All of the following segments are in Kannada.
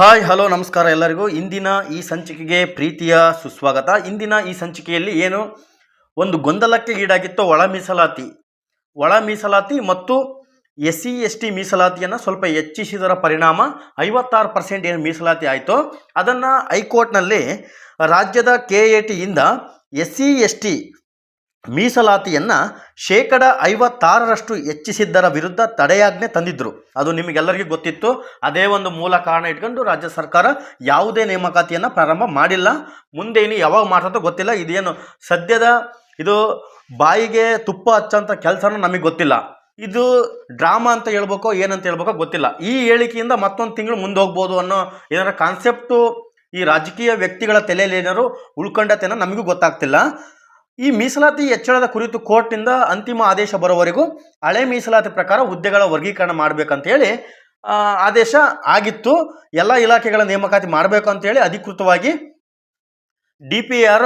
ಹಾಯ್, ಹಲೋ, ನಮಸ್ಕಾರ ಎಲ್ಲರಿಗೂ. ಇಂದಿನ ಈ ಸಂಚಿಕೆಗೆ ಪ್ರೀತಿಯ ಸುಸ್ವಾಗತ. ಇಂದಿನ ಈ ಸಂಚಿಕೆಯಲ್ಲಿ ಏನು? ಒಂದು ಗೊಂದಲಕ್ಕೆ ಈಡಾಗಿತ್ತು ಒಳ ಮೀಸಲಾತಿ. ಒಳ ಮೀಸಲಾತಿ ಮತ್ತು ಎಸ್ ಸಿ ಎಸ್ ಟಿ ಮೀಸಲಾತಿಯನ್ನು ಸ್ವಲ್ಪ ಹೆಚ್ಚಿಸಿದರ ಪರಿಣಾಮ ಐವತ್ತಾರು ಪರ್ಸೆಂಟ್ ಏನು ಮೀಸಲಾತಿ ಆಯಿತು. ಅದನ್ನು ಹೈಕೋರ್ಟ್ನಲ್ಲಿ ರಾಜ್ಯದ ಕೆ ಎ ಟಿಯಿಂದ ಎಸ್ ಸಿ ಎಸ್ ಟಿ ಮೀಸಲಾತಿಯನ್ನು ಶೇಕಡ ಐವತ್ತಾರರಷ್ಟು ಹೆಚ್ಚಿಸಿದ್ದರ ವಿರುದ್ಧ ತಡೆಯಾಜ್ಞೆ ತಂದಿದ್ದರು ಅದು ನಿಮಗೆಲ್ಲರಿಗೂ ಗೊತ್ತಿತ್ತು. ಅದೇ ಒಂದು ಮೂಲ ಕಾರಣ ಇಟ್ಕೊಂಡು ರಾಜ್ಯ ಸರ್ಕಾರ ಯಾವುದೇ ನೇಮಕಾತಿಯನ್ನು ಪ್ರಾರಂಭ ಮಾಡಿಲ್ಲ. ಮುಂದೆ ಇನ್ನು ಯಾವಾಗ ಮಾಡ್ತದೋ ಗೊತ್ತಿಲ್ಲ. ಇದೇನು ಸದ್ಯದ ಇದು ಬಾಯಿಗೆ ತುಪ್ಪ ಹಚ್ಚೋಂಥ ಕೆಲಸನೂ ನಮಗೆ ಗೊತ್ತಿಲ್ಲ. ಇದು ಡ್ರಾಮಾ ಅಂತ ಹೇಳ್ಬೇಕೋ ಏನಂತ ಹೇಳ್ಬೇಕೋ ಗೊತ್ತಿಲ್ಲ. ಈ ಹೇಳಿಕೆಯಿಂದ ಮತ್ತೊಂದು ತಿಂಗಳು ಮುಂದೆ ಹೋಗ್ಬೋದು ಅನ್ನೋ ಏನಾರ ಕಾನ್ಸೆಪ್ಟು ಈ ರಾಜಕೀಯ ವ್ಯಕ್ತಿಗಳ ತಲೆಯಲ್ಲಿ ಏನಾದ್ರು ಉಳ್ಕೊಂಡತೆನೋ ನಮಗೂ ಗೊತ್ತಾಗ್ತಿಲ್ಲ. ಈ ಮೀಸಲಾತಿ ಹೆಚ್ಚಳದ ಕುರಿತು ಕೋರ್ಟ್ನಿಂದ ಅಂತಿಮ ಆದೇಶ ಬರೋವರೆಗೂ ಹಳೆ ಮೀಸಲಾತಿ ಪ್ರಕಾರ ಹುದ್ದೆಗಳ ವರ್ಗೀಕರಣ ಮಾಡಬೇಕಂತ ಹೇಳಿ ಆದೇಶ ಆಗಿತ್ತು. ಎಲ್ಲ ಇಲಾಖೆಗಳ ನೇಮಕಾತಿ ಮಾಡಬೇಕು ಅಂತೇಳಿ ಅಧಿಕೃತವಾಗಿ ಡಿ ಪಿ ಆರ್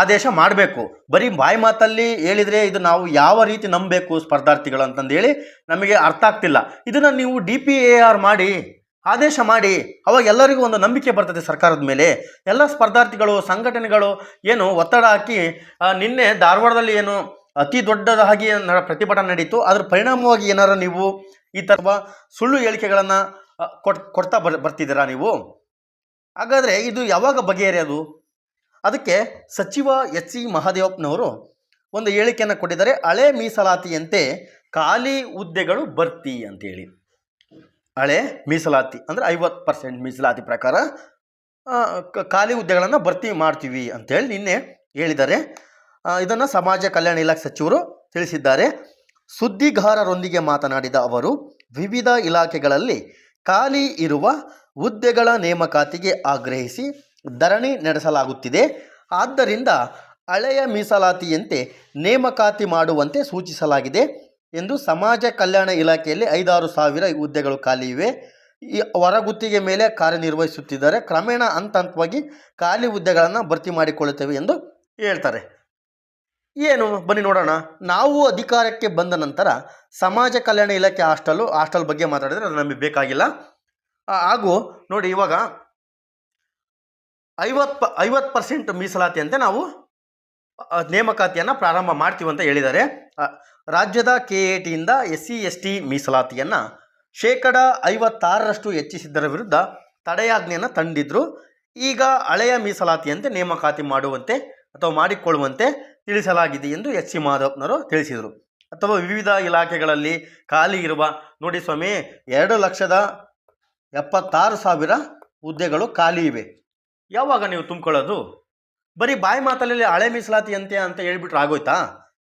ಆದೇಶ ಮಾಡಬೇಕು. ಬರೀ ಬಾಯಿ ಮಾತಲ್ಲಿ ಹೇಳಿದರೆ ಇದು ನಾವು ಯಾವ ರೀತಿ ನಂಬಬೇಕು ಸ್ಪರ್ಧಾರ್ಥಿಗಳು ಅಂತಂದೇಳಿ ನಮಗೆ ಅರ್ಥ ಆಗ್ತಿಲ್ಲ. ಇದನ್ನು ನೀವು ಡಿ ಪಿ ಎ ಆರ್ ಮಾಡಿ ಆದೇಶ ಮಾಡಿ ಅವಾಗ ಎಲ್ಲರಿಗೂ ಒಂದು ನಂಬಿಕೆ ಬರ್ತದೆ ಸರ್ಕಾರದ ಮೇಲೆ. ಎಲ್ಲ ಸ್ಪರ್ಧಾರ್ಥಿಗಳು, ಸಂಘಟನೆಗಳು ಏನು ಒತ್ತಡ ಹಾಕಿ ನಿನ್ನೆ ಧಾರವಾಡದಲ್ಲಿ ಏನು ಅತಿ ದೊಡ್ಡದಾಗಿ ಪ್ರತಿಭಟನೆ ನಡೀತು. ಅದರ ಪರಿಣಾಮವಾಗಿ ಏನಾರ ನೀವು ಈ ಥರ ಸುಳ್ಳು ಹೇಳಿಕೆಗಳನ್ನು ಕೊಟ್ ಕೊಡ್ತಾ ಬರ್, ಬರ್ತಿದ್ದೀರಾ ನೀವು? ಹಾಗಾದರೆ ಇದು ಯಾವಾಗ ಬಗೆಹರಿಯೋದು? ಅದಕ್ಕೆ ಸಚಿವ ಎಚ್ ಸಿ ಮಹದೇವಪ್ಪನವರು ಒಂದು ಹೇಳಿಕೆಯನ್ನು ಕೊಟ್ಟಿದ್ದಾರೆ. ಹಳೆ ಮೀಸಲಾತಿಯಂತೆ ಖಾಲಿ ಹುದ್ದೆಗಳು ಅಂತ ಅಂತೇಳಿ. ಹಳೆ ಮೀಸಲಾತಿ ಅಂದರೆ ಐವತ್ತು ಪರ್ಸೆಂಟ್ ಮೀಸಲಾತಿ ಪ್ರಕಾರ ಖಾಲಿ ಹುದ್ದೆಗಳನ್ನು ಭರ್ತಿ ಮಾಡ್ತೀವಿ ಅಂತೇಳಿ ನಿನ್ನೆ ಹೇಳಿದ್ದಾರೆ. ಇದನ್ನು ಸಮಾಜ ಕಲ್ಯಾಣ ಇಲಾಖೆ ಸಚಿವರು ತಿಳಿಸಿದ್ದಾರೆ. ಸುದ್ದಿಗಾರರೊಂದಿಗೆ ಮಾತನಾಡಿದ ಅವರು, ವಿವಿಧ ಇಲಾಖೆಗಳಲ್ಲಿ ಖಾಲಿ ಇರುವ ಹುದ್ದೆಗಳ ನೇಮಕಾತಿಗೆ ಆಗ್ರಹಿಸಿ ಧರಣಿ ನಡೆಸಲಾಗುತ್ತಿದೆ. ಆದ್ದರಿಂದ ಹಳೆಯ ಮೀಸಲಾತಿಯಂತೆ ನೇಮಕಾತಿ ಮಾಡುವಂತೆ ಸೂಚಿಸಲಾಗಿದೆ. ಎಂದು ಸಮಾಜ ಕಲ್ಯಾಣ ಇಲಾಖೆಯಲ್ಲಿ ಐದಾರು ಸಾವಿರ ಹುದ್ದೆಗಳು ಖಾಲಿ ಇವೆ. ಈ ಹೊರಗುತ್ತಿಗೆ ಮೇಲೆ ಕಾರ್ಯನಿರ್ವಹಿಸುತ್ತಿದ್ದಾರೆ. ಕ್ರಮೇಣ ಹಂತ ಹಂತವಾಗಿ ಖಾಲಿ ಹುದ್ದೆಗಳನ್ನು ಭರ್ತಿ ಮಾಡಿಕೊಳ್ಳುತ್ತೇವೆ ಎಂದು ಹೇಳ್ತಾರೆ. ಏನು? ಬನ್ನಿ ನೋಡೋಣ. ನಾವು ಅಧಿಕಾರಕ್ಕೆ ಬಂದ ನಂತರ ಸಮಾಜ ಕಲ್ಯಾಣ ಇಲಾಖೆ ಹಾಸ್ಟೆಲು, ಹಾಸ್ಟೆಲ್ ಬಗ್ಗೆ ಮಾತಾಡಿದರೆ ಅದು ನಮಗೆ ಬೇಕಾಗಿಲ್ಲ. ಹಾಗೂ ನೋಡಿ ಇವಾಗ ಐವತ್ತು ಐವತ್ತು ಪರ್ಸೆಂಟ್ ಮೀಸಲಾತಿಯಂತೆ ನಾವು ನೇಮಕಾತಿಯನ್ನು ಪ್ರಾರಂಭ ಮಾಡ್ತೀವಿ ಅಂತ ಹೇಳಿದ್ದಾರೆ. ರಾಜ್ಯದ ಕೆ ಎ ಟಿಯಿಂದ ಎಸ್ ಸಿ ಎಸ್ ಟಿ ಮೀಸಲಾತಿಯನ್ನು ಶೇಕಡ ಐವತ್ತಾರರಷ್ಟು ಹೆಚ್ಚಿಸಿದ್ದರ ವಿರುದ್ಧ ತಡೆಯಾಜ್ಞೆಯನ್ನು ತಂದಿದ್ದರು ಈಗ ಹಳೆಯ ಮೀಸಲಾತಿಯಂತೆ ನೇಮಕಾತಿ ಮಾಡುವಂತೆ ಅಥವಾ ಮಾಡಿಕೊಳ್ಳುವಂತೆ ತಿಳಿಸಲಾಗಿದೆ ಎಂದು ಎಚ್ ಸಿ ಮಾಧವನವರು ತಿಳಿಸಿದರು. ಅಥವಾ ವಿವಿಧ ಇಲಾಖೆಗಳಲ್ಲಿ ಖಾಲಿ ಇರುವ, ನೋಡಿ ಸ್ವಾಮಿ, ಎರಡು ಲಕ್ಷದ ಎಪ್ಪತ್ತಾರು ಸಾವಿರ ಹುದ್ದೆಗಳು ಖಾಲಿ ಇವೆ. ಯಾವಾಗ ನೀವು ತುಂಬಿಕೊಳ್ಳೋದು? ಬರೀ ಬಾಯಿ ಮಾತಲ್ಲಿ ಹಳೆ ಮೀಸಲಾತಿಯಂತೆ ಅಂತ ಹೇಳಿಬಿಟ್ರೆ ಆಗೋಯ್ತಾ?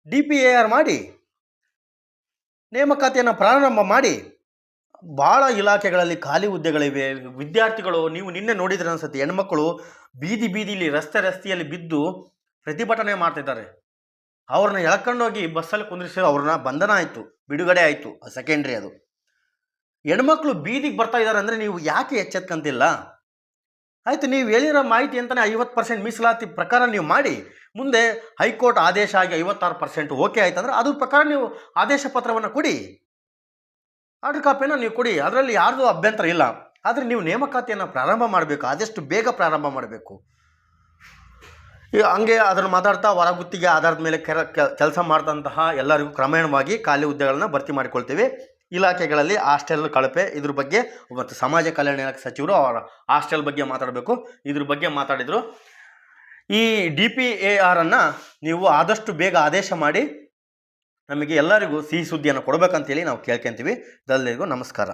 ಡಿ ಪಿ ಎ ಆರ್ ಮಾಡಿ, ನೇಮಕಾತಿಯನ್ನು ಪ್ರಾರಂಭ ಮಾಡಿ ಭಾಳ ಇಲಾಖೆಗಳಲ್ಲಿ ಖಾಲಿ ಹುದ್ದೆಗಳಿವೆ. ವಿದ್ಯಾರ್ಥಿಗಳು, ನೀವು ನಿನ್ನೆ ನೋಡಿದ್ರೆ ಅನ್ಸುತ್ತೆ, ಹೆಣ್ಮಕ್ಳು ಬೀದಿ ಬೀದಿಲಿ ರಸ್ತೆ ರಸ್ತೆಯಲ್ಲಿ ಬಿದ್ದು ಪ್ರತಿಭಟನೆ ಮಾಡ್ತಿದ್ದಾರೆ. ಅವ್ರನ್ನ ಎಳ್ಕೊಂಡೋಗಿ ಬಸ್ಸಲ್ಲಿ ಕುಂದಿರಿಸಿ ಅವ್ರನ್ನ ಬಂಧನ ಆಯಿತು, ಬಿಡುಗಡೆ ಆಯಿತು ಸೆಕೆಂಡ್ರಿ ಅದು. ಹೆಣ್ಮಕ್ಳು ಬೀದಿಗೆ ಬರ್ತಾ ಇದ್ದಾರೆ ಅಂದರೆ ನೀವು ಯಾಕೆ ಎಚ್ಚೆತ್ಕಂತಿಲ್ಲ? ಆಯಿತು, ನೀವು ಹೇಳಿರೋ ಮಾಹಿತಿ ಅಂತಲೇ ಐವತ್ತು ಪರ್ಸೆಂಟ್ ಮೀಸಲಾತಿ ಪ್ರಕಾರ ನೀವು ಮಾಡಿ, ಮುಂದೆ ಹೈಕೋರ್ಟ್ ಆದೇಶ ಆಗಿ ಐವತ್ತಾರು ಪರ್ಸೆಂಟ್ ಓಕೆ ಆಯ್ತು ಅಂದರೆ ಅದ್ರ ಪ್ರಕಾರ ನೀವು ಆದೇಶ ಪತ್ರವನ್ನು ಕೊಡಿ. ಆರ್ಡರ್ ಕಾಪಿಯನ್ನು ನೀವು ಕೊಡಿ. ಅದರಲ್ಲಿ ಯಾರ್ದು ಅಭ್ಯಂತರ ಇಲ್ಲ. ಆದರೆ ನೀವು ನೇಮಕಾತಿಯನ್ನು ಪ್ರಾರಂಭ ಮಾಡಬೇಕು. ಆದಷ್ಟು ಬೇಗ ಪ್ರಾರಂಭ ಮಾಡಬೇಕು. ಹಂಗೆ ಅದನ್ನು ಮಾತಾಡ್ತಾ ಹೊರಗುತ್ತಿಗೆ ಆಧಾರದ ಮೇಲೆ ಕೆಲಸ ಮಾಡಿದಂತಹ ಎಲ್ಲರಿಗೂ ಕ್ರಮೇಣವಾಗಿ ಖಾಲಿ ಹುದ್ದೆಗಳನ್ನು ಭರ್ತಿ ಮಾಡಿಕೊಳ್ತೀವಿ. ಇಲಾಖೆಗಳಲ್ಲಿ ಹಾಸ್ಟೆಲ್ ಕಳಪೆ. ಇದ್ರ ಬಗ್ಗೆ ಮತ್ತು ಸಮಾಜ ಕಲ್ಯಾಣ ಇಲಾಖೆ ಸಚಿವರು ಅವರ ಹಾಸ್ಟೆಲ್ ಬಗ್ಗೆ ಮಾತಾಡಬೇಕು. ಇದ್ರ ಬಗ್ಗೆ ಮಾತಾಡಿದರು. ಈ ಡಿ ಪಿ ಎ ಆರನ್ನು ನೀವು ಆದಷ್ಟು ಬೇಗ ಆದೇಶ ಮಾಡಿ. ನಮಗೆ ಎಲ್ಲರಿಗೂ ಸಿಹಿ ಸುದ್ದಿಯನ್ನು ಕೊಡಬೇಕಂತೇಳಿ ನಾವು ಕೇಳ್ಕೊಂತೀವಿ. ಎಲ್ಲರಿಗೂ ನಮಸ್ಕಾರ.